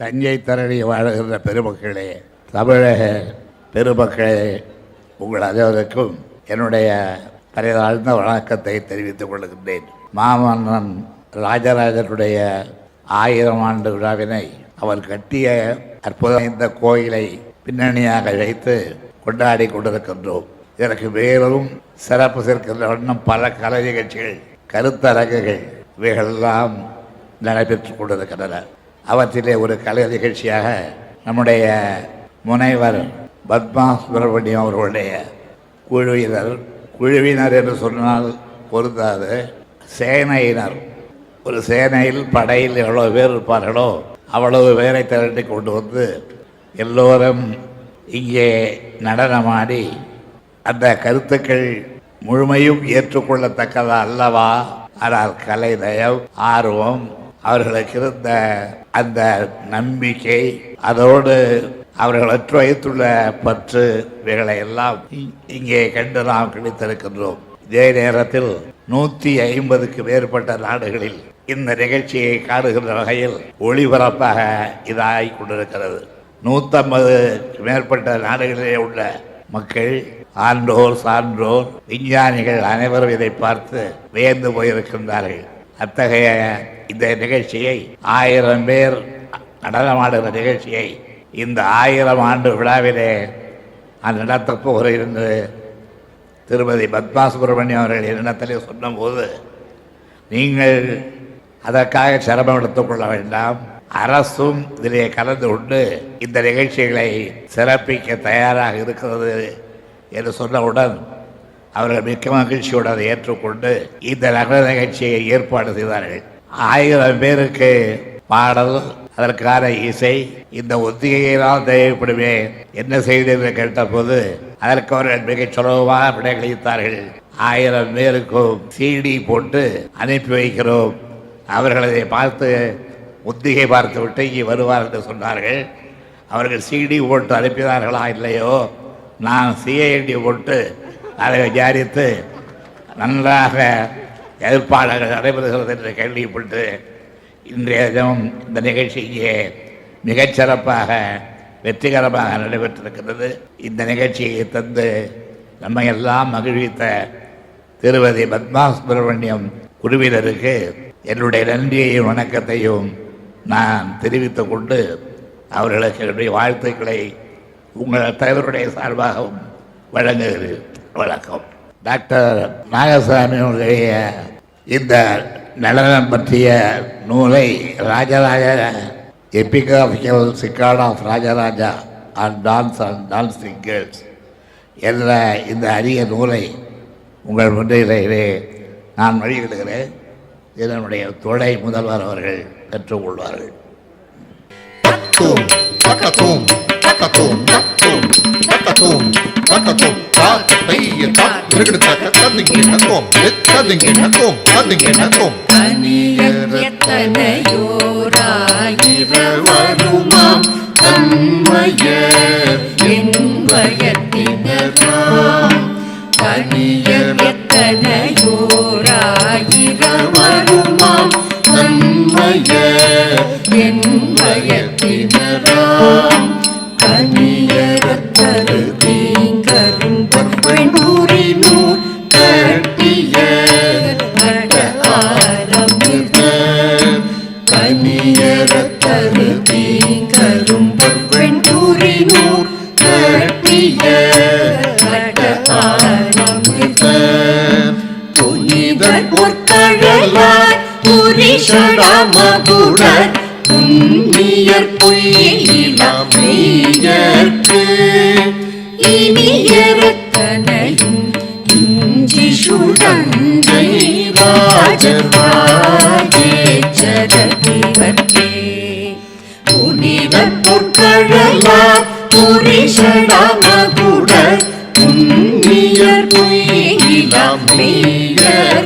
தஞ்சை தரணி வாழுகின்ற பெருமக்களே தமிழக பெருமக்களே உங்கள் அனைவருக்கும் என்னுடைய பரிதாழ்ந்த வணக்கத்தை தெரிவித்துக் கொள்கின்றேன். மாமன்னன் ராஜராஜனுடைய ஆயிரம் ஆண்டு விழாவினை அவர் கட்டிய அற்புதம் இந்த கோயிலை பின்னணியாக வைத்து கொண்டாடி கொண்டிருக்கின்றோம். இதற்கு மேலும் சிறப்பு சேர்க்கின்ற வண்ணம் பல கலை நிகழ்ச்சிகள் கருத்தரங்குகள் இவைகளெல்லாம் நடைபெற்றுக் கொண்டிருக்கின்றன. அவற்றிலே ஒரு கலை நிகழ்ச்சியாக நம்முடைய முனைவர் பத்மா சுப்பிரமணியம் அவர்களுடைய குழுவினர் குழுவினர் என்று சொன்னால் பொருந்தாது. சேனையினர். ஒரு சேனையில் படையில் எவ்வளோ பேர் இருப்பார்களோ அவ்வளவு பேரை திரட்டி கொண்டு வந்து எல்லோரும் இங்கே நடனமாடி அந்த கருத்துக்கள் முழுமையும் ஏற்றுக்கொள்ளத்தக்கதா அல்லவா? ஆனால் கலை நயம் ஆர்வம் அவர்களுக்கு இருந்த அந்த நம்பிக்கை அதோடு அவர்கள் அற்று வைத்துள்ள பற்று இவைகளை எல்லாம் இங்கே கண்டு நாம் கிடைத்திருக்கின்றோம். இதே நேரத்தில் நூற்றி ஐம்பதுக்கு மேற்பட்ட நாடுகளில் இந்த நிகழ்ச்சியை காணுகின்ற வகையில் ஒளிபரப்பாக இதாகி கொண்டிருக்கிறது. நூற்றம்பது மேற்பட்ட நாடுகளிலே உள்ள மக்கள் ஆன்றோர் சான்றோர் விஞ்ஞானிகள் அனைவரும் இதை பார்த்து வியந்து போயிருக்கின்றார்கள். அத்தகைய இந்த நிகழ்ச்சியை ஆயிரம் பேர் நடனமாடுகிற நிகழ்ச்சியை இந்த ஆயிரம் ஆண்டு விழாவிலே அந்த நடத்தப் போகிறேன் என்று திருமதி பத்மா சுப்பிரமணியம் அவர்கள் என்னத்திலே சொன்னபோது நீங்கள் அதற்காக சிரமம் எடுத்துக்கொள்ள வேண்டாம். அரசும் இதிலே கலந்து கொண்டு இந்த நிகழ்ச்சிகளை சிறப்பிக்க தயாராக இருக்கிறது என்று சொன்னவுடன் அவர்கள் மிக்க மகிழ்ச்சியோடு அதை ஏற்றுக்கொண்டு இந்த நகர நிகழ்ச்சியை ஏற்பாடு செய்தார்கள். ஆயிரம் பேருக்கு பாடல் அதற்கான இசை இந்த ஒத்திகையினால் தேவைப்படுமே என்ன செய்தீர்கள் என்று கேட்டபோது அதற்கு அவர்கள் மிகச் சுலபமாக விடையளித்தார்கள் ஆயிரம் பேருக்கும் சிடி போட்டு அனுப்பி வைக்கிறோம். அவர்கள் அதை பார்த்து ஒத்திகை பார்த்து விட்டு இங்கே வருவார் என்று சொன்னார்கள். அவர்கள் சிடி போட்டு அனுப்பினார்களா இல்லையோ? நான் சிஐடி போட்டு அதை விசாரித்து நன்றாக எதிர்ப்பாளர்கள் நடைபெறுகிறது என்று கேள்விப்பட்டு இன்றைய தினம் இந்த நிகழ்ச்சியே மிகச்சிறப்பாக சிறப்பாக வெற்றிகரமாக நடைபெற்றிருக்கிறது இந்த நிகழ்ச்சியை தந்து நம்மை எல்லாம் மகிழ்வித்த திருவதி பத்மா சுப்பிரமணியம் குழுவினருக்கு என்னுடைய நன்றியையும் வணக்கத்தையும் நான் தெரிவித்துக் கொண்டு அவர்களுக்கு என்னுடைய வாழ்த்துக்களை உங்கள் தலைவருடைய சார்பாகவும் வழங்குகிறேன். வணக்கம். டாக்டர் நாகசாமி அவர்களுடைய இந்த நடனம் பற்றிய நூலை Rajaraja epigraphical record of Rajaraja and dance and dancing girls என்ற இந்த அரிய நூலை உங்கள் முன்னிலையிலே நான் வெளியிடுகிறேன். இதனுடைய துணை முதல்வர் அவர்கள் பெற்றுக்கொள்வார்கள் Tatum, பக்கத்தும் பக்கத்தும் tatum, பக்கத்தும் பக்கத்தும் எத்தனையோராயிரவருமாம் தன்மையர் என்பயத்தினராம் தனியர் கனியரத்தரு தீங்கரும் கட்டிய புனிதர் பொற்கழலார் புரிஷடாமகுடர் புண்ணியர் பொய்யிலாம் இனியரத்தனையும் இஞ்சி சுழங்கை ராஜர் பொற்கழலார் புரிஷடாமகுடர் புண்ணியர் பொய்யிலாம் மெய்யர்